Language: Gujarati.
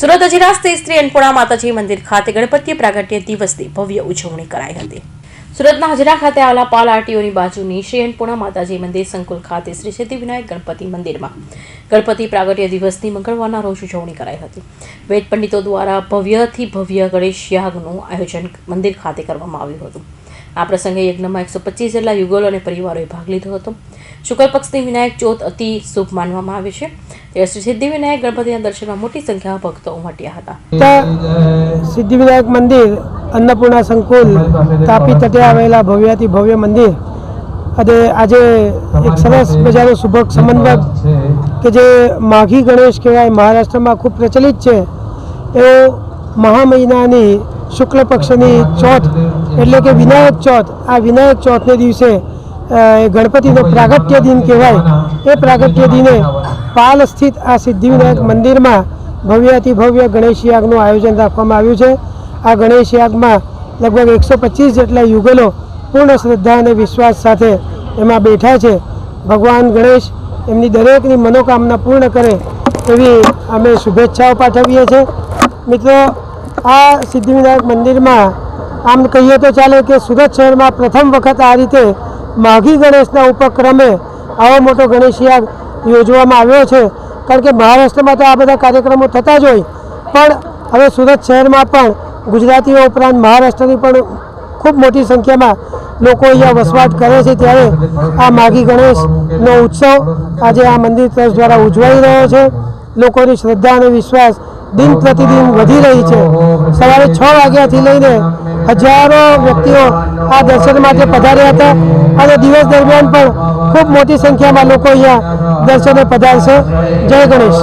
સુરત અજીરા સ્થિત શ્રી અન્નપૂર્ણા માતાજી મંદિર ખાતે ગણપતિ પ્રાગટ્ય દિવસની ભવ્ય ઉજવણી કરાઈ હતી. સુરતના હજરા ખાતે આવેલા પાલ આરટીઓની બાજુની શ્રી અન્નપૂર્ણા માતાજી મંદિર સંકુલ ખાતે શ્રી સિદ્ધિવિનાયક ગણપતિ મંદિરમાં ગણપતિ પ્રાગટ્ય દિવસની મંગળવારના રોજ ઉજવણી કરાઈ હતી. વેદ પંડિતો દ્વારા ભવ્યથી ભવ્ય ગણેશ યાગનું આયોજન મંદિર ખાતે કરવામાં આવ્યું હતું. આ પ્રસંગે યજ્ઞમાં એકસો પચીસ જેટલા યુગલો અને પરિવારોએ ભાગ લીધો હતો. શુક્લ પક્ષની વિનાયક ચોથ અતિ શુભ માનવામાં આવે છે. ત્યારે શ્રી સિદ્ધિવિનાયક ગણપતિના દર્શનમાં મોટી સંખ્યામાં ભક્તો ઉમટ્યા હતા. સિદ્ધિવિનાયક મંદિર, અન્નપૂર્ણા સંકુલ, તાપી તટે આવેલા ભવ્યાથી ભવ્ય મંદિર, અને આજે એક સરસ મજાનો સુભગ સમન્વય કે જે માઘી ગણેશ કહેવાય, મહારાષ્ટ્રમાં ખૂબ પ્રચલિત છે. એવો મહા મહિનાની શુક્લ પક્ષની ચોથ, એટલે કે વિનાયક ચોથ, આ વિનાયક ચોથને દિવસે ગણપતિનો પ્રાગટ્ય દિન કહેવાય. એ પ્રાગટ્ય દિને પાલ સ્થિત આ સિદ્ધિવિનાયક મંદિરમાં ભવ્યાતિભવ્ય ગણેશ યાગનું આયોજન રાખવામાં આવ્યું છે. આ ગણેશ યાગમાં લગભગ એકસો પચીસ જેટલા યુગલો પૂર્ણ શ્રદ્ધા અને વિશ્વાસ સાથે એમાં બેઠા છે. ભગવાન ગણેશ એમની દરેકની મનોકામના પૂર્ણ કરે એવી અમે શુભેચ્છાઓ પાઠવીએ છીએ. મિત્રો આ સિદ્ધિવિનાયક મંદિરમાં આમ કહીએ તો ચાલે કે સુરત શહેરમાં પ્રથમ વખત આ રીતે માઘી ગણેશના ઉપક્રમે આવો મોટો ગણેશ યાગ યોજવામાં આવ્યો છે. કારણ કે મહારાષ્ટ્રમાં તો આ બધા કાર્યક્રમો થતા જ હોય. પણ હવે સુરત શહેરમાં પણ ગુજરાતીઓ ઉપરાંત મહારાષ્ટ્રની પણ ખૂબ મોટી સંખ્યામાં લોકો અહીંયા વસવાટ કરે છે ત્યારે આ માઘી ગણેશનો ઉત્સવ આજે આ મંદિર ટ્રસ્ટ દ્વારા ઉજવાઈ રહ્યો છે. લોકોની શ્રદ્ધા અને વિશ્વાસ દિન પ્રતિદિન વધી રહી છે. સવારે છ વાગ્યાથી લઈને હજારો વ્યક્તિઓ આ દર્શન માટે પધાર્યા હતા. અને દિવસ દરમિયાન પણ ખૂબ મોટી સંખ્યામાં લોકો અહીંયા દર્શને પધારશે. જય ગણેશ.